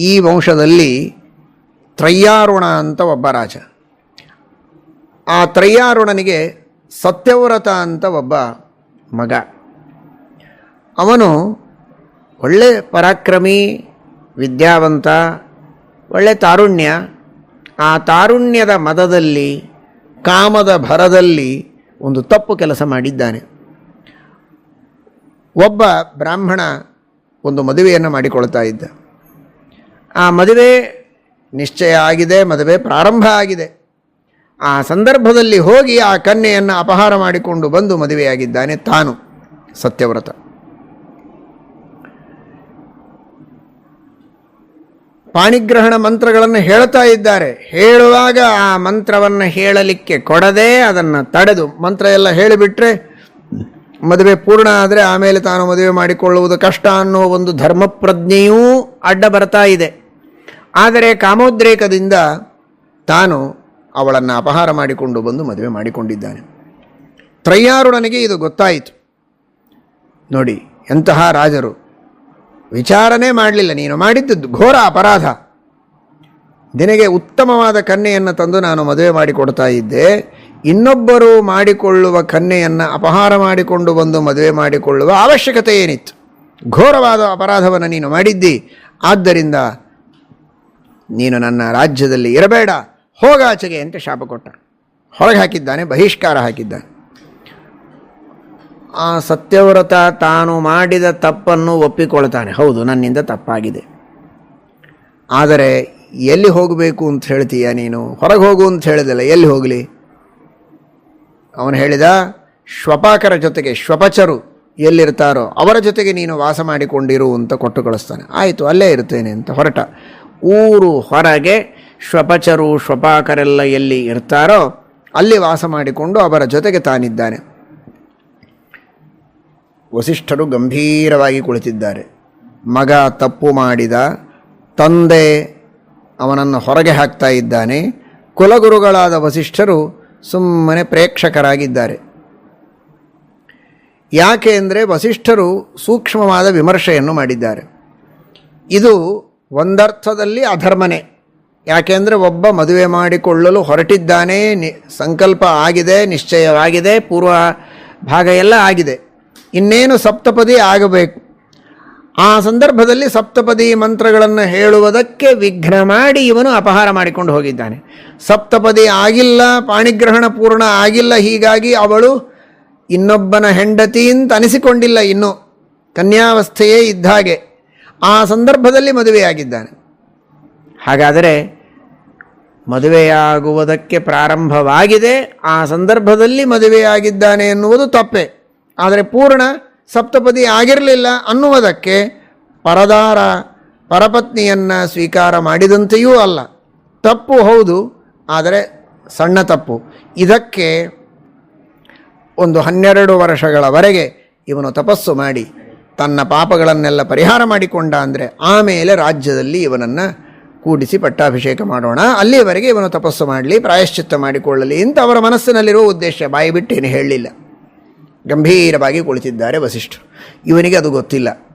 ಈ ವಂಶದಲ್ಲಿ ತ್ರಯ್ಯಾರುಣ ಅಂತ ಒಬ್ಬ ರಾಜ. ಆ ತ್ರಯ್ಯಾರುಣನಿಗೆ ಸತ್ಯವ್ರತ ಅಂತ ಒಬ್ಬ ಮಗ. ಅವನು ಒಳ್ಳೆ ಪರಾಕ್ರಮಿ, ವಿದ್ಯಾವಂತ, ಒಳ್ಳೆ ತಾರುಣ್ಯ. ಆ ತಾರುಣ್ಯದ ಮದದಲ್ಲಿ, ಕಾಮದ ಭರದಲ್ಲಿ ಒಂದು ತಪ್ಪು ಕೆಲಸ ಮಾಡಿದ್ದಾನೆ. ಒಬ್ಬ ಬ್ರಾಹ್ಮಣ ಒಂದು ಮದುವೆಯನ್ನು ಮಾಡಿಕೊಳ್ತಾ ಇದ್ದ. ಆ ಮದುವೆ ನಿಶ್ಚಯ ಆಗಿದೆ, ಮದುವೆ ಪ್ರಾರಂಭ ಆಗಿದೆ. ಆ ಸಂದರ್ಭದಲ್ಲಿ ಹೋಗಿ ಆ ಕನ್ಯೆಯನ್ನು ಅಪಹಾರ ಮಾಡಿಕೊಂಡು ಬಂದು ಮದುವೆಯಾಗಿದ್ದಾನೆ ತಾನು ಸತ್ಯವ್ರತ ಪಾಣಿಗ್ರಹಣ ಮಂತ್ರಗಳನ್ನು ಹೇಳ್ತಾ ಇದ್ದಾರೆ. ಹೇಳುವಾಗ ಆ ಮಂತ್ರವನ್ನು ಹೇಳಲಿಕ್ಕೆ ಕೊಡದೆ ಅದನ್ನು ತಡೆದು, ಮಂತ್ರ ಎಲ್ಲ ಹೇಳಿಬಿಟ್ರೆ ಮದುವೆ ಪೂರ್ಣ ಆದರೆ ಆಮೇಲೆ ತಾನು ಮದುವೆ ಮಾಡಿಕೊಳ್ಳುವುದು ಕಷ್ಟ ಅನ್ನೋ ಒಂದು ಧರ್ಮಪ್ರಜ್ಞೆಯೂ ಅಡ್ಡ ಬರ್ತಾ ಇದೆ. ಆದರೆ ಕಾಮೋದ್ರೇಕದಿಂದ ತಾನು ಅವಳನ್ನು ಅಪಹಾರ ಮಾಡಿಕೊಂಡು ಬಂದು ಮದುವೆ ಮಾಡಿಕೊಂಡಿದ್ದಾನೆ. ತ್ರಯ್ಯಾರುಣನಿಗೆ ಇದು ಗೊತ್ತಾಯಿತು. ನೋಡಿ, ಎಂತಹ ರಾಜರು. ವಿಚಾರಣೆ ಮಾಡಲಿಲ್ಲ, ನೀನು ಮಾಡಿದ್ದು ಘೋರ ಅಪರಾಧ. ನಿನಗೆ ಉತ್ತಮವಾದ ಕನ್ಯೆಯನ್ನು ತಂದು ನಾನು ಮದುವೆ ಮಾಡಿಕೊಡ್ತಾ ಇದ್ದೆ. ಇನ್ನೊಬ್ಬರು ಮಾಡಿಕೊಳ್ಳುವ ಕನ್ಯೆಯನ್ನು ಅಪಹಾರ ಮಾಡಿಕೊಂಡು ಬಂದು ಮದುವೆ ಮಾಡಿಕೊಳ್ಳುವ ಅವಶ್ಯಕತೆ ಏನಿತ್ತು? ಘೋರವಾದ ಅಪರಾಧವನ್ನು ನೀನು ಮಾಡಿದ್ದಿ. ಆದ್ದರಿಂದ ನೀನು ನನ್ನ ರಾಜ್ಯದಲ್ಲಿ ಇರಬೇಡ ಹೋಗಾಚೆಗೆ ಅಂತ ಶಾಪ ಕೊಟ್ಟ. ಹೊರಗೆ ಹಾಕಿದ್ದಾನೆ, ಬಹಿಷ್ಕಾರ ಹಾಕಿದ್ದಾನೆ. ಆ ಸತ್ಯವ್ರತ ತಾನು ಮಾಡಿದ ತಪ್ಪನ್ನು ಒಪ್ಪಿಕೊಳ್ತಾನೆ. ಹೌದು, ನನ್ನಿಂದ ತಪ್ಪಾಗಿದೆ. ಆದರೆ ಎಲ್ಲಿ ಹೋಗಬೇಕು ಅಂತ ಹೇಳ್ತೀಯ ನೀನು? ಹೊರಗೆ ಹೋಗು ಅಂತ ಹೇಳಿದಲ್ಲ, ಎಲ್ಲಿ ಹೋಗಲಿ? ಅವನು ಹೇಳಿದ, ಶ್ವಪಾಕರ ಜೊತೆಗೆ ಶ್ವಪಚರು ಎಲ್ಲಿರ್ತಾರೋ ಅವರ ಜೊತೆಗೆ ನೀನು ವಾಸ ಮಾಡಿಕೊಂಡಿರು ಅಂತ ಕೊಟ್ಟು ಕಳಿಸ್ತಾನೆ ಆಯಿತು, ಅಲ್ಲೇ ಇರ್ತೇನೆ ಅಂತ ಹೊರಟ. ಊರು ಹೊರಗೆ ಶ್ವಪಚರು ಶ್ವಪಾಕರೆಲ್ಲ ಎಲ್ಲಿ ಇರ್ತಾರೋ ಅಲ್ಲಿ ವಾಸ ಮಾಡಿಕೊಂಡು ಅವರ ಜೊತೆಗೆ ತಾನಿದ್ದಾನೆ. ವಸಿಷ್ಠರು ಗಂಭೀರವಾಗಿ ಕುಳಿತಿದ್ದಾರೆ. ಮಗ ತಪ್ಪು ಮಾಡಿದ, ತಂದೆ ಅವನನ್ನು ಹೊರಗೆ ಹಾಕ್ತಾ ಇದ್ದಾನೆ. ಕುಲಗುರುಗಳಾದ ವಸಿಷ್ಠರು ಸುಮ್ಮನೆ ಪ್ರೇಕ್ಷಕರಾಗಿದ್ದಾರೆ. ಯಾಕೆ ಅಂದರೆ ವಸಿಷ್ಠರು ಸೂಕ್ಷ್ಮವಾದ ವಿಮರ್ಶೆಯನ್ನು ಮಾಡಿದ್ದಾರೆ. ಇದು ಒಂದರ್ಥದಲ್ಲಿ ಅಧರ್ಮನೇ. ಯಾಕೆಂದರೆ ಒಬ್ಬ ಮದುವೆ ಮಾಡಿಕೊಳ್ಳಲು ಹೊರಟಿದ್ದಾನೆ, ನಿ, ಸಂಕಲ್ಪ ಆಗಿದೆ ನಿಶ್ಚಯವಾಗಿದೆ ಪೂರ್ವ ಭಾಗ ಎಲ್ಲ ಆಗಿದೆ. ಇನ್ನೇನು ಸಪ್ತಪದಿ ಆಗಬೇಕು? ಆ ಸಂದರ್ಭದಲ್ಲಿ ಸಪ್ತಪದಿ ಮಂತ್ರಗಳನ್ನು ಹೇಳುವುದಕ್ಕೆ ವಿಘ್ನ ಮಾಡಿ ಇವನು ಅಪಹಾರ ಮಾಡಿಕೊಂಡು ಹೋಗಿದ್ದಾನೆ. ಸಪ್ತಪದಿ ಆಗಿಲ್ಲ, ಪಾಣಿಗ್ರಹಣ ಪೂರ್ಣ ಆಗಿಲ್ಲ, ಹೀಗಾಗಿ ಅವಳು ಇನ್ನೊಬ್ಬನ ಹೆಂಡತಿ ಅಂತ ಅನಿಸಿಕೊಂಡಿಲ್ಲ ಇನ್ನು. ಕನ್ಯಾವಸ್ಥೆಯೇ ಇದ್ದ ಹಾಗೆ. ಆ ಸಂದರ್ಭದಲ್ಲಿ ಮದುವೆಯಾಗಿದ್ದಾನೆ. ಹಾಗಾದರೆ ಮದುವೆಯಾಗುವುದಕ್ಕೆ ಪ್ರಾರಂಭವಾಗಿದೆ, ಆ ಸಂದರ್ಭದಲ್ಲಿ ಮದುವೆಯಾಗಿದ್ದಾನೆ ಎನ್ನುವುದು ತಪ್ಪೆ. ಆದರೆ ಪೂರ್ಣ ಸಪ್ತಪದಿ ಆಗಿರಲಿಲ್ಲ ಅನ್ನುವುದಕ್ಕೆ ಪರದಾರ ಪರಪತ್ನಿಯನ್ನು ಸ್ವೀಕಾರ ಮಾಡಿದಂತೆಯೂ ಅಲ್ಲ. ತಪ್ಪು ಹೌದು, ಆದರೆ ಸಣ್ಣ ತಪ್ಪು. ಇದಕ್ಕೆ ಒಂದು ಹನ್ನೆರಡು ವರ್ಷಗಳವರೆಗೆ ಇವನು ತಪಸ್ಸು ಮಾಡಿ ತನ್ನ ಪಾಪಗಳನ್ನೆಲ್ಲ ಪರಿಹಾರ ಮಾಡಿಕೊಂಡ ಅಂದರೆ ಆಮೇಲೆ ರಾಜ್ಯದಲ್ಲಿ ಇವನನ್ನು ಕೂಡಿಸಿ ಪಟ್ಟಾಭಿಷೇಕ ಮಾಡೋಣ. ಅಲ್ಲಿಯವರೆಗೆ ಇವನು ತಪಸ್ಸು ಮಾಡಲಿ, ಪ್ರಾಯಶ್ಚಿತ್ತ ಮಾಡಿಕೊಳ್ಳಲಿ ಅಂತ ಅವರ ಮನಸ್ಸಿನಲ್ಲಿರುವ ಉದ್ದೇಶ. ಬಾಯಿ ಬಿಟ್ಟೇನು ಹೇಳಲಿಲ್ಲ ಗಂಭೀರವಾಗಿ ಕುಳಿತಿದ್ದಾರೆ ವಸಿಷ್ಠರು. ಇವನಿಗೆ ಅದು ಗೊತ್ತಿಲ್ಲ.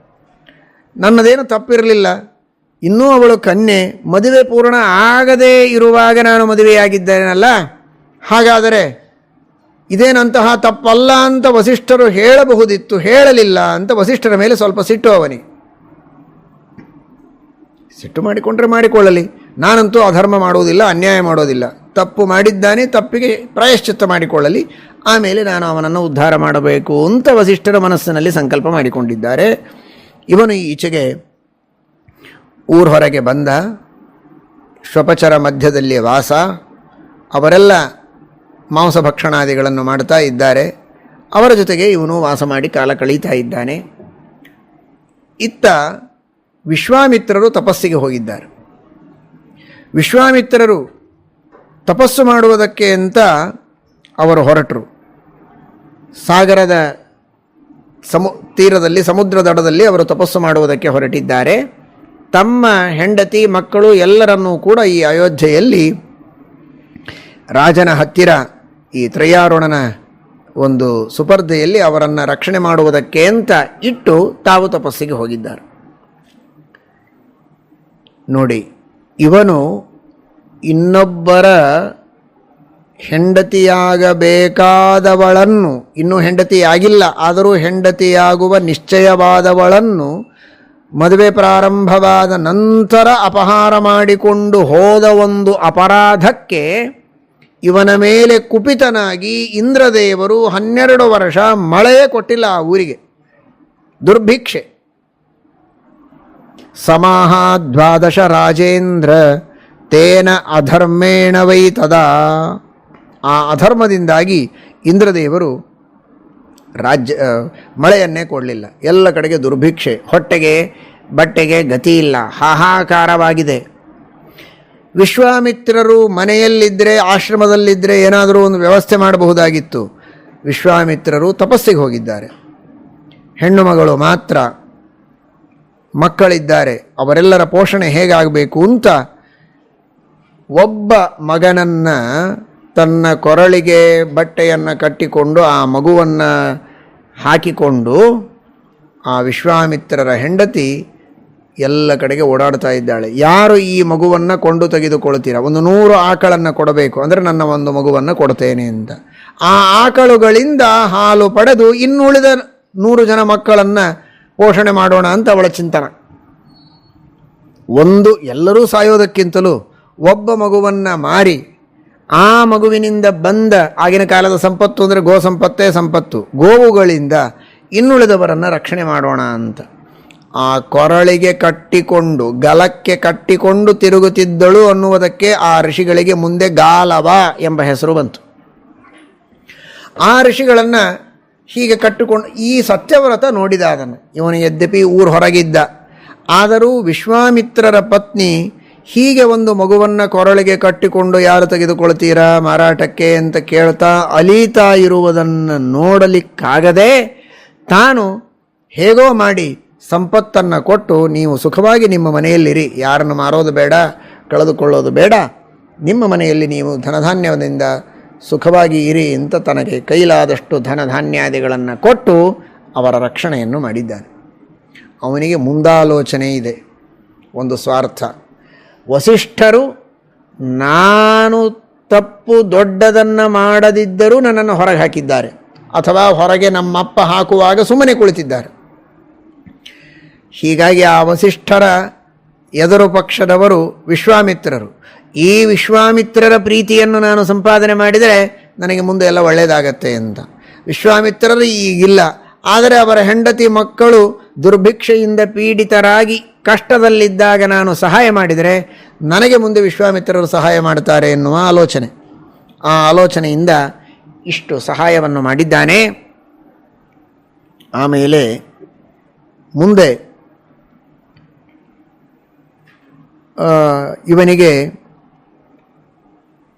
ನನ್ನದೇನು ತಪ್ಪಿರಲಿಲ್ಲ. ಇನ್ನೂ ಅವಳು ಕನ್ಯೆ, ಮದುವೆ ಪೂರ್ಣ ಆಗದೇ ಇರುವಾಗ ನಾನು ಮದುವೆಯಾಗಿದ್ದೇನಲ್ಲ? ಹಾಗಾದರೆ ಇದೇನಂತಹ ತಪ್ಪಲ್ಲ ಅಂತ ವಸಿಷ್ಠರು ಹೇಳಬಹುದಿತ್ತು, ಹೇಳಲಿಲ್ಲ ಅಂತ ವಸಿಷ್ಠರ ಮೇಲೆ ಸ್ವಲ್ಪ ಸಿಟ್ಟು ಅವನಿ. ಸಿಟ್ಟು ಮಾಡಿಕೊಂಡ್ರೆ ಮಾಡಿಕೊಳ್ಳಲಿ. ನಾನಂತೂ ಅಧರ್ಮ ಮಾಡುವುದಿಲ್ಲ, ಅನ್ಯಾಯ ಮಾಡೋದಿಲ್ಲ ತಪ್ಪು ಮಾಡಿದ್ದಾನೆ, ತಪ್ಪಿಗೆ ಪ್ರಾಯಶ್ಚಿತ್ತ ಮಾಡಿಕೊಳ್ಳಲಿ. ಆಮೇಲೆ ನಾನು ಅವನನ್ನು ಉದ್ಧಾರ ಮಾಡಬೇಕು ಅಂತ ವಸಿಷ್ಠರ ಮನಸ್ಸಿನಲ್ಲಿ ಸಂಕಲ್ಪ ಮಾಡಿಕೊಂಡಿದ್ದಾರೆ. ಇವನು ಈಚೆಗೆ ಊರ ಹೊರಗೆ ಬಂದ ಶ್ವಪಚರ ಮಧ್ಯದಲ್ಲಿ ವಾಸ. ಅವರೆಲ್ಲ ಮಾಂಸ ಭಕ್ಷಣಾದಿಗಳನ್ನು ಮಾಡ್ತಾ ಇದ್ದಾರೆ. ಅವರ ಜೊತೆಗೆ ಇವನು ವಾಸ ಮಾಡಿ ಕಾಲ ಕಳೀತಾ ಇದ್ದಾನೆ. ಇತ್ತ ವಿಶ್ವಾಮಿತ್ರರು ತಪಸ್ಸಿಗೆ ಹೋಗಿದ್ದಾರೆ. ವಿಶ್ವಾಮಿತ್ರರು ತಪಸ್ಸು ಮಾಡುವುದಕ್ಕೆ ಅಂತ ಅವರು ಹೊರಟರು. ಸಾಗರದ ಸಮು, ತೀರದಲ್ಲಿ, ಸಮುದ್ರ ದಡದಲ್ಲಿ ಅವರು ತಪಸ್ಸು ಮಾಡುವುದಕ್ಕೆ ಹೊರಟಿದ್ದಾರೆ. ತಮ್ಮ ಹೆಂಡತಿ, ಮಕ್ಕಳು ಎಲ್ಲರನ್ನೂ ಕೂಡ ಈ ಅಯೋಧ್ಯೆಯಲ್ಲಿ ರಾಜನ ಹತ್ತಿರ ಈ ತ್ರಯಾರುಣನ ಒಂದು ಸುಪರ್ಧೆಯಲ್ಲಿ ಅವರನ್ನು ರಕ್ಷಣೆ ಮಾಡುವುದಕ್ಕೆ ಅಂತ ಇಟ್ಟು ತಾವು ತಪಸ್ಸಿಗೆ ಹೋಗಿದ್ದಾರೆ. ನೋಡಿ, ಇವನು ಇನ್ನೊಬ್ಬರ ಹೆಂಡತಿಯಾಗಬೇಕಾದವಳನ್ನು, ಇನ್ನೂ ಹೆಂಡತಿಯಾಗಿಲ್ಲ, ಆದರೂ ಹೆಂಡತಿಯಾಗುವ ನಿಶ್ಚಯವಾದವಳನ್ನು ಮದುವೆ ಪ್ರಾರಂಭವಾದ ನಂತರ ಅಪಹಾರ ಮಾಡಿಕೊಂಡು ಹೋದ ಒಂದು ಅಪರಾಧಕ್ಕೆ ಇವನ ಮೇಲೆ ಕುಪಿತನಾಗಿ ಇಂದ್ರದೇವರು ಹನ್ನೆರಡು ವರ್ಷ ಮಳೆಯೇ ಕೊಟ್ಟಿಲ್ಲ ಆ ಊರಿಗೆ. ದುರ್ಭಿಕ್ಷೆ. ಸಮಾಹ ದ್ವಾದಶ ರಾಜೇಂದ್ರ ತೇನ ಅಧರ್ಮೇಣ ವೈ ತದಾ. ಆ ಅಧರ್ಮದಿಂದಾಗಿ ಇಂದ್ರದೇವರು ರಾಜ್ಯ ಮಳೆಯನ್ನೇ ಕೊಡಲಿಲ್ಲ. ಎಲ್ಲ ಕಡೆಗೆ ದುರ್ಭಿಕ್ಷೆ. ಹೊಟ್ಟೆಗೆ, ಬಟ್ಟೆಗೆ ಗತಿ ಇಲ್ಲ. ಹಾಹಾಕಾರವಾಗಿದೆ. ವಿಶ್ವಾಮಿತ್ರರು ಮನೆಯಲ್ಲಿದ್ದರೆ ಆಶ್ರಮದಲ್ಲಿದ್ದರೆ ಏನಾದರೂ ಒಂದು ವ್ಯವಸ್ಥೆ ಮಾಡಬಹುದಾಗಿತ್ತು. ವಿಶ್ವಾಮಿತ್ರರು ತಪಸ್ಸಿಗೆ ಹೋಗಿದ್ದಾರೆ. ಹೆಣ್ಣು ಮಗಳು ಮಾತ್ರ, ಮಕ್ಕಳಿದ್ದಾರೆ, ಅವರೆಲ್ಲರ ಪೋಷಣೆ ಹೇಗಾಗಬೇಕು ಅಂತ ಒಬ್ಬ ಮಗನನ್ನು ತನ್ನ ಕೊರಳಿಗೆ ಬಟ್ಟೆಯನ್ನು ಕಟ್ಟಿಕೊಂಡು ಆ ಮಗುವನ್ನು ಹಾಕಿಕೊಂಡು ಆ ವಿಶ್ವಾಮಿತ್ರರ ಹೆಂಡತಿ ಎಲ್ಲ ಕಡೆಗೆ ಓಡಾಡ್ತಾ ಇದ್ದಾಳೆ. ಯಾರು ಈ ಮಗುವನ್ನು ಕೊಂಡು ತೆಗೆದುಕೊಳ್ತೀರಾ? ಒಂದು ನೂರು ಆಕಳನ್ನು ಕೊಡಬೇಕು ಅಂದರೆ ನನ್ನ ಒಂದು ಮಗುವನ್ನು ಕೊಡ್ತೇನೆ ಅಂತ. ಆ ಆಕಳುಗಳಿಂದ ಹಾಲು ಪಡೆದು ಇನ್ನುಳಿದ ನೂರು ಜನ ಮಕ್ಕಳನ್ನು ಪೋಷಣೆ ಮಾಡೋಣ ಅಂತ ಅವಳ ಚಿಂತನ. ಒಂದು, ಎಲ್ಲರೂ ಸಾಯೋದಕ್ಕಿಂತಲೂ ಒಬ್ಬ ಮಗುವನ್ನು ಮಾರಿ, ಆ ಮಗುವಿನಿಂದ ಬಂದ ಆಗಿನ ಕಾಲದ ಸಂಪತ್ತು ಅಂದರೆ ಗೋ ಸಂಪತ್ತೇ ಸಂಪತ್ತು. ಗೋವುಗಳಿಂದ ಇನ್ನುಳಿದವರನ್ನು ರಕ್ಷಣೆ ಮಾಡೋಣ ಅಂತ. ಆ ಕೊರಳಿಗೆ ಕಟ್ಟಿಕೊಂಡು, ಗಲಕ್ಕೆ ಕಟ್ಟಿಕೊಂಡು ತಿರುಗುತ್ತಿದ್ದಳು ಅನ್ನುವುದಕ್ಕೆ ಆ ಋಷಿಗಳಿಗೆ ಮುಂದೆ ಗಾಲವ ಎಂಬ ಹೆಸರು ಬಂತು. ಆ ಋಷಿಗಳನ್ನು ಹೀಗೆ ಕಟ್ಟಿಕೊಂಡು ಈ ಸತ್ಯವ್ರತ ನೋಡಿದ ಅದನ್ನು ಇವನು ಯದ್ಯಪಿ ಊರು ಹೊರಗಿದ್ದ. ಆದರೂ ವಿಶ್ವಾಮಿತ್ರರ ಪತ್ನಿ ಹೀಗೆ ಒಂದು ಮಗುವನ್ನು ಕೊರಳಿಗೆ ಕಟ್ಟಿಕೊಂಡು ಯಾರು ತೆಗೆದುಕೊಳ್ತೀರಾ, ಮಾರಾಟಕ್ಕೆ ಅಂತ ಕೇಳ್ತಾ ಅಲೀತಾ ಇರುವುದನ್ನು ನೋಡಲಿಕ್ಕಾಗದೆ ತಾನು ಹೇಗೋ ಮಾಡಿ ಸಂಪತ್ತನ್ನು ಕೊಟ್ಟು ನೀವು ಸುಖವಾಗಿ ನಿಮ್ಮ ಮನೆಯಲ್ಲಿರಿ. ಯಾರನ್ನು ಮಾರೋದು ಬೇಡ, ಕಳೆದುಕೊಳ್ಳೋದು ಬೇಡ. ನಿಮ್ಮ ಮನೆಯಲ್ಲಿ ನೀವು ಧನಧಾನ್ಯದಿಂದ ಸುಖವಾಗಿ ಇರಿ ಅಂತ ತನಗೆ ಕೈಲಾದಷ್ಟು ಧನಧಾನ್ಯಾದಿಗಳನ್ನು ಕೊಟ್ಟು ಅವರ ರಕ್ಷಣೆಯನ್ನು ಮಾಡಿದ್ದಾನೆ. ಅವನಿಗೆ ಮುಂದಾಲೋಚನೆ ಇದೆ. ಒಂದು ಸ್ವಾರ್ಥ. ವಸಿಷ್ಠರು, ನಾನು ತಪ್ಪು ದೊಡ್ಡದನ್ನು ಮಾಡದಿದ್ದರೂ ನನ್ನನ್ನು ಹೊರಗೆ ಹಾಕಿದ್ದಾರೆ. ಅಥವಾ ಹೊರಗೆ ನಮ್ಮಪ್ಪ ಹಾಕುವಾಗ ಸುಮ್ಮನೆ ಕುಳಿತಿದ್ದಾರೆ. ಹೀಗಾಗಿ ಆ ವಸಿಷ್ಠರ ಎದುರು ಪಕ್ಷದವರು ವಿಶ್ವಾಮಿತ್ರರು. ಈ ವಿಶ್ವಾಮಿತ್ರರ ಪ್ರೀತಿಯನ್ನು ನಾನು ಸಂಪಾದನೆ ಮಾಡಿದರೆ ನನಗೆ ಮುಂದೆ ಎಲ್ಲ ಒಳ್ಳೆಯದಾಗತ್ತೆ ಅಂತ. ವಿಶ್ವಾಮಿತ್ರರು ಈಗಿಲ್ಲ. ಆದರೆ ಅವರ ಹೆಂಡತಿ ಮಕ್ಕಳು ದುರ್ಭಿಕ್ಷೆಯಿಂದ ಪೀಡಿತರಾಗಿ ಕಷ್ಟದಲ್ಲಿದ್ದಾಗ ನಾನು ಸಹಾಯ ಮಾಡಿದರೆ ನನಗೆ ಮುಂದೆ ವಿಶ್ವಾಮಿತ್ರರು ಸಹಾಯ ಮಾಡ್ತಾರೆ ಎನ್ನುವ ಆಲೋಚನೆ. ಆ ಆಲೋಚನೆಯಿಂದ ಇಷ್ಟು ಸಹಾಯವನ್ನು ಮಾಡಿದ್ದಾನೆ. ಆಮೇಲೆ ಮುಂದೆ ಆ, ಇವನಿಗೆ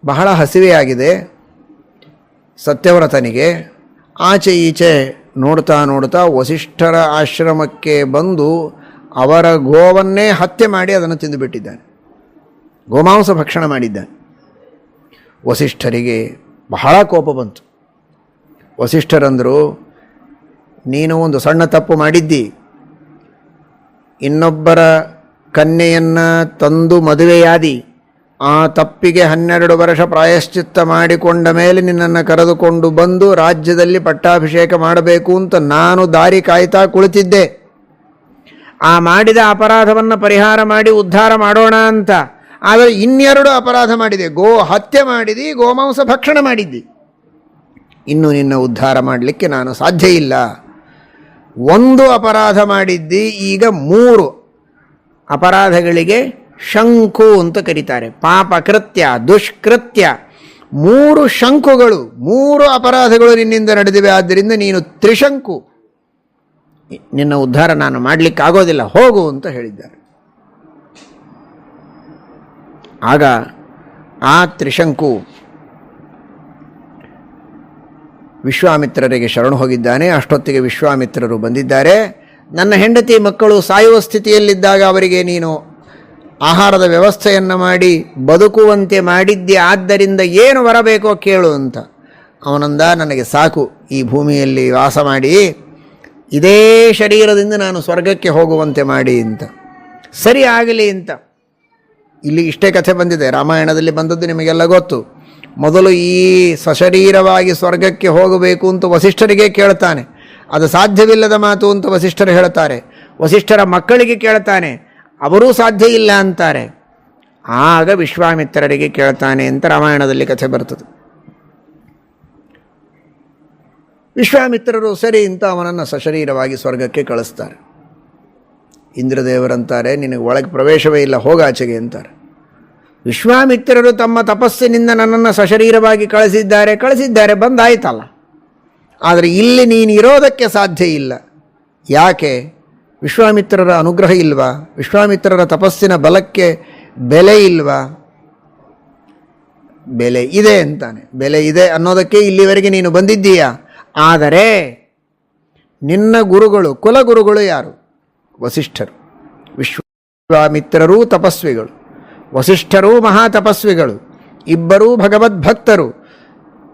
ಬಹಳ ಹಸಿವೆಯಾಗಿದೆ ಸತ್ಯವ್ರತನಿಗೆ. ಆಚೆ ಈಚೆ ನೋಡ್ತಾ ನೋಡ್ತಾ ವಸಿಷ್ಠರ ಆಶ್ರಮಕ್ಕೆ ಬಂದು ಅವರ ಗೋವನ್ನೇ ಹತ್ಯೆ ಮಾಡಿ ಅದನ್ನು ತಿಂದುಬಿಟ್ಟಿದ್ದಾನೆ. ಗೋಮಾಂಸ ಭಕ್ಷಣ ಮಾಡಿದ್ದಾನೆ. ವಸಿಷ್ಠರಿಗೆ ಬಹಳ ಕೋಪ ಬಂತು. ವಸಿಷ್ಠರಂದರು, ನೀನು ಒಂದು ಸಣ್ಣ ತಪ್ಪು ಮಾಡಿದ್ದಿ. ಇನ್ನೊಬ್ಬರ ಕನ್ಯೆಯನ್ನು ತಂದು ಮದುವೆಯಾದಿ. ಆ ತಪ್ಪಿಗೆ ಹನ್ನೆರಡು ವರ್ಷ ಪ್ರಾಯಶ್ಚಿತ್ತ ಮಾಡಿಕೊಂಡ ಮೇಲೆ ನಿನ್ನನ್ನು ಕರೆದುಕೊಂಡು ಬಂದು ರಾಜ್ಯದಲ್ಲಿ ಪಟ್ಟಾಭಿಷೇಕ ಮಾಡಬೇಕು ಅಂತ ನಾನು ದಾರಿ ಕಾಯ್ತಾ ಕುಳಿತಿದ್ದೆ. ಆ ಮಾಡಿದ ಅಪರಾಧವನ್ನು ಪರಿಹಾರ ಮಾಡಿ ಉದ್ಧಾರ ಮಾಡೋಣ ಅಂತ. ಆದರೆ ಇನ್ನೆರಡು ಅಪರಾಧ ಮಾಡಿದೆ. ಗೋ ಹತ್ಯೆ ಮಾಡಿದಿ ಗೋಮಾಂಸ ಭಕ್ಷಣ ಮಾಡಿದ್ದಿ. ಇನ್ನು ನಿನ್ನ ಉದ್ಧಾರ ಮಾಡಲಿಕ್ಕೆ ನಾನು ಸಾಧ್ಯ ಇಲ್ಲ. ಒಂದು ಅಪರಾಧ ಮಾಡಿದ್ದಿ, ಈಗ ಮೂರು. ಅಪರಾಧಗಳಿಗೆ ಶಂಕು ಅಂತ ಕರೀತಾರೆ. ಪಾಪ ಕೃತ್ಯ, ದುಷ್ಕೃತ್ಯ. ಮೂರು ಶಂಕುಗಳು, ಮೂರು ಅಪರಾಧಗಳು ನಿನ್ನಿಂದ ನಡೆದಿವೆ. ಆದ್ದರಿಂದ ನೀನು ತ್ರಿಶಂಕು. ನಿನ್ನ ಉದ್ಧಾರ ನಾನು ಮಾಡಲಿಕ್ಕೆ ಆಗೋದಿಲ್ಲ, ಹೋಗು ಅಂತ ಹೇಳಿದ್ದಾರೆ. ಆಗ ಆ ತ್ರಿಶಂಕು ವಿಶ್ವಾಮಿತ್ರರಿಗೆ ಶರಣು ಹೋಗಿದ್ದಾನೆ. ಅಷ್ಟೊತ್ತಿಗೆ ವಿಶ್ವಾಮಿತ್ರರು ಬಂದಿದ್ದಾರೆ. ನನ್ನ ಹೆಂಡತಿ ಮಕ್ಕಳು ಸಾಯುವ ಸ್ಥಿತಿಯಲ್ಲಿದ್ದಾಗ ಅವರಿಗೆ ನೀನು ಆಹಾರದ ವ್ಯವಸ್ಥೆಯನ್ನು ಮಾಡಿ, ಬದುಕುವಂತೆ ಮಾಡಿದ್ದೆ, ಆದ್ದರಿಂದ ಏನು ಬರಬೇಕೋ ಕೇಳು ಅಂತ. ಅವನಂದ, ನನಗೆ ಸಾಕು, ಈ ಭೂಮಿಯಲ್ಲಿ ವಾಸ ಮಾಡಿ, ಇದೇ ಶರೀರದಿಂದ ನಾನು ಸ್ವರ್ಗಕ್ಕೆ ಹೋಗುವಂತೆ ಮಾಡಿ ಅಂತ. ಸರಿ ಆಗಲಿ ಅಂತ. ಇಲ್ಲಿ ಇಷ್ಟೇ ಕಥೆ ಬಂದಿದೆ, ರಾಮಾಯಣದಲ್ಲಿ ಬಂದದ್ದು ನಿಮಗೆಲ್ಲ ಗೊತ್ತು. ಮೊದಲು ಈ ಸಶರೀರವಾಗಿ ಸ್ವರ್ಗಕ್ಕೆ ಹೋಗಬೇಕು ಅಂತ ವಸಿಷ್ಠರಿಗೆ ಕೇಳ್ತಾನೆ. ಅದು ಸಾಧ್ಯವಿಲ್ಲದ ಮಾತು ಅಂತ ವಸಿಷ್ಠರು ಹೇಳ್ತಾರೆ ವಸಿಷ್ಠರ ಮಕ್ಕಳಿಗೆ ಕೇಳ್ತಾನೆ ಅವರೂ ಸಾಧ್ಯ ಇಲ್ಲ ಅಂತಾರೆ. ಆಗ ವಿಶ್ವಾಮಿತ್ರರಿಗೆ ಕೇಳ್ತಾನೆ ಅಂತ ರಾಮಾಯಣದಲ್ಲಿ ಕಥೆ ಬರ್ತದೆ. ವಿಶ್ವಾಮಿತ್ರರು ಸರಿ ಅಂತ ಅವನನ್ನು ಸಶರೀರವಾಗಿ ಸ್ವರ್ಗಕ್ಕೆ ಕಳಿಸ್ತಾರೆ. ಇಂದ್ರದೇವರಂತಾರೆ, ನಿನಗೆ ಒಳಗೆ ಪ್ರವೇಶವೇ ಇಲ್ಲ ಹೋಗಾಚೆಗೆ ಅಂತಾರೆ. ವಿಶ್ವಾಮಿತ್ರರು ತಮ್ಮ ತಪಸ್ಸಿನಿಂದ ನನ್ನನ್ನು ಸಶರೀರವಾಗಿ ಕಳಿಸಿದ್ದಾರೆ ಕಳಿಸಿದ್ದಾರೆ, ಬಂದಾಯ್ತಲ್ಲ. ಆದರೆ ಇಲ್ಲಿ ನೀನು ಇರೋದಕ್ಕೆ ಸಾಧ್ಯ ಇಲ್ಲ. ಯಾಕೆ? ವಿಶ್ವಾಮಿತ್ರರ ಅನುಗ್ರಹ ಇಲ್ವಾ? ವಿಶ್ವಾಮಿತ್ರರ ತಪಸ್ಸಿನ ಬಲಕ್ಕೆ ಬೆಲೆ ಇಲ್ವಾ? ಬೆಲೆ ಇದೆ ಅಂತಾನೆ. ಬೆಲೆ ಇದೆ ಅನ್ನೋದಕ್ಕೆ ಇಲ್ಲಿವರೆಗೆ ನೀನು ಬಂದಿದ್ದೀಯಾ? ಆದರೆ ನಿನ್ನ ಗುರುಗಳು ಕುಲಗುರುಗಳು ಯಾರು? ವಸಿಷ್ಠರು. ವಿಶ್ವಾಮಿತ್ರರೂ ತಪಸ್ವಿಗಳು. ವಸಿಷ್ಠರೂ ಮಹಾತಪಸ್ವಿಗಳು. ಇಬ್ಬರೂ ಭಗವದ್ಭಕ್ತರು.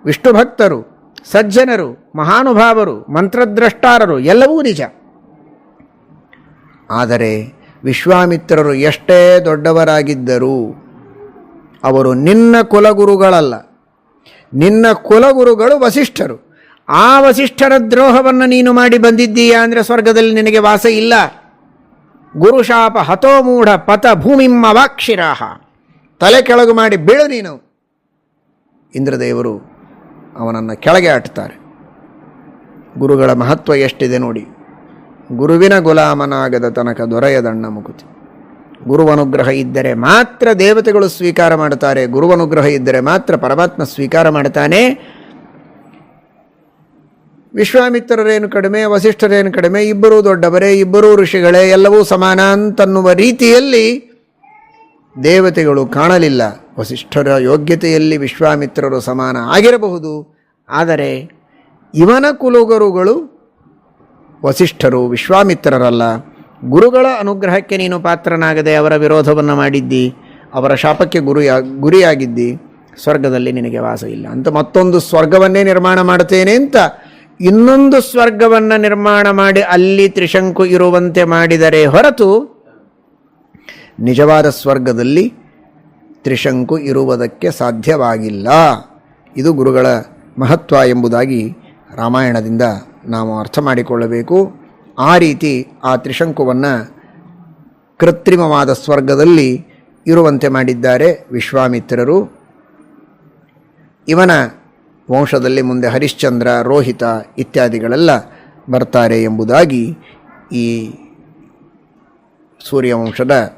ವಿಷ್ಣು ಭಕ್ತರು ಸಜ್ಜನರು, ಮಹಾನುಭಾವರು, ಮಂತ್ರದ್ರಷ್ಟಾರರು ಎಲ್ಲವೂ ನಿಜ. ಆದರೆ ವಿಶ್ವಾಮಿತ್ರರು ಎಷ್ಟೇ ದೊಡ್ಡವರಾಗಿದ್ದರೂ ಅವರು ನಿನ್ನ ಕುಲಗುರುಗಳಲ್ಲ. ನಿನ್ನ ಕುಲಗುರುಗಳು ವಸಿಷ್ಠರು. ಆ ವಸಿಷ್ಠರ ದ್ರೋಹವನ್ನು ನೀನು ಮಾಡಿ ಬಂದಿದ್ದೀಯಾ ಅಂದರೆ ಸ್ವರ್ಗದಲ್ಲಿ ನಿನಗೆ ವಾಸ ಇಲ್ಲ. ಗುರುಶಾಪ ಹತೋಮೂಢ ಪಥ ಭೂಮಿಮ್ಮವಾಕ್ಷಿರಾಹ ತಲೆ ಕೆಳಗು ಮಾಡಿ ಬೀಳು ನೀನು. ಇಂದ್ರದೇವರು ಅವನನ್ನು ಕೆಳಗೆ ಆಟ್ತಾರೆ ಗುರುಗಳ ಮಹತ್ವ ಎಷ್ಟಿದೆ ನೋಡಿ. ಗುರುವಿನ ಗುಲಾಮನಾಗದ ತನಕ ದೊರೆಯದಣ್ಣ ಮುಕುತಿ. ಗುರುವನುಗ್ರಹ ಇದ್ದರೆ ಮಾತ್ರ ದೇವತೆಗಳು ಸ್ವೀಕಾರ ಮಾಡುತ್ತಾರೆ. ಗುರುವನುಗ್ರಹ ಇದ್ದರೆ ಮಾತ್ರ ಪರಮಾತ್ಮ ಸ್ವೀಕಾರ ಮಾಡ್ತಾನೆ ವಿಶ್ವಾಮಿತ್ರರೇನು ಕಡಿಮೆ, ವಸಿಷ್ಠರೇನು ಕಡಿಮೆ, ಇಬ್ಬರೂ ದೊಡ್ಡವರೇ, ಇಬ್ಬರೂ ಋಷಿಗಳೇ, ಎಲ್ಲವೂ ಸಮಾನ ಅಂತನ್ನುವ ರೀತಿಯಲ್ಲಿ ದೇವತೆಗಳು ಕಾಣಲಿಲ್ಲ. ವಸಿಷ್ಠರ ಯೋಗ್ಯತೆಯಲ್ಲಿ ವಿಶ್ವಾಮಿತ್ರರು ಸಮಾನ ಆಗಿರಬಹುದು. ಆದರೆ ಇವನ ಕುಲುಗರುಗಳು ವಸಿಷ್ಠರು ವಿಶ್ವಾಮಿತ್ರರಲ್ಲ. ಗುರುಗಳ ಅನುಗ್ರಹಕ್ಕೆ ನೀನು ಪಾತ್ರನಾಗದೆ ಅವರ ವಿರೋಧವನ್ನು ಮಾಡಿದ್ದಿ. ಅವರ ಶಾಪಕ್ಕೆ ಗುರಿಯಾ, ಗುರಿಯಾಗಿದ್ದಿ. ಸ್ವರ್ಗದಲ್ಲಿ ನಿನಗೆ ವಾಸ ಇಲ್ಲ ಅಂತ ಮತ್ತೊಂದು ಸ್ವರ್ಗವನ್ನೇ ನಿರ್ಮಾಣ ಮಾಡುತ್ತೇನೆ ಅಂತ ಇನ್ನೊಂದು ಸ್ವರ್ಗವನ್ನು ನಿರ್ಮಾಣ ಮಾಡಿ ಅಲ್ಲಿ ತ್ರಿಶಂಕು ಇರುವಂತೆ ಮಾಡಿದರೆ ಹೊರತು ನಿಜವಾದ ಸ್ವರ್ಗದಲ್ಲಿ ತ್ರಿಶಂಕು ಇರುವುದಕ್ಕೆ ಸಾಧ್ಯವಾಗಿಲ್ಲ. ಇದು ಗುರುಗಳ ಮಹತ್ವ ಎಂಬುದಾಗಿ ರಾಮಾಯಣದಿಂದ ನಾವು ಅರ್ಥ ಮಾಡಿಕೊಳ್ಳಬೇಕು. ಆ ರೀತಿ ಆ ತ್ರಿಶಂಕುವನ್ನು ಕೃತ್ರಿಮವಾದ ಸ್ವರ್ಗದಲ್ಲಿ ಇರುವಂತೆ ಮಾಡಿದ್ದಾರೆ ವಿಶ್ವಾಮಿತ್ರರು. ಇವನ ವಂಶದಲ್ಲಿ ಮುಂದೆ ಹರಿಶ್ಚಂದ್ರ, ರೋಹಿತ ಇತ್ಯಾದಿಗಳೆಲ್ಲ ಬರ್ತಾರೆ ಎಂಬುದಾಗಿ ಈ ಸೂರ್ಯವಂಶದ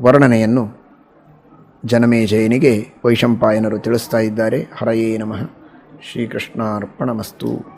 ವರ್ಣನೆಯನ್ನು ಜನಮೇಜಯನಿಗೆ ವೈಶಂಪಾಯನರು ತಿಳಿಸ್ತಾ ಇದ್ದಾರೆ. ಹರಯೇ ನಮಃ. ಶ್ರೀಕೃಷ್ಣಾರ್ಪಣಮಸ್ತು.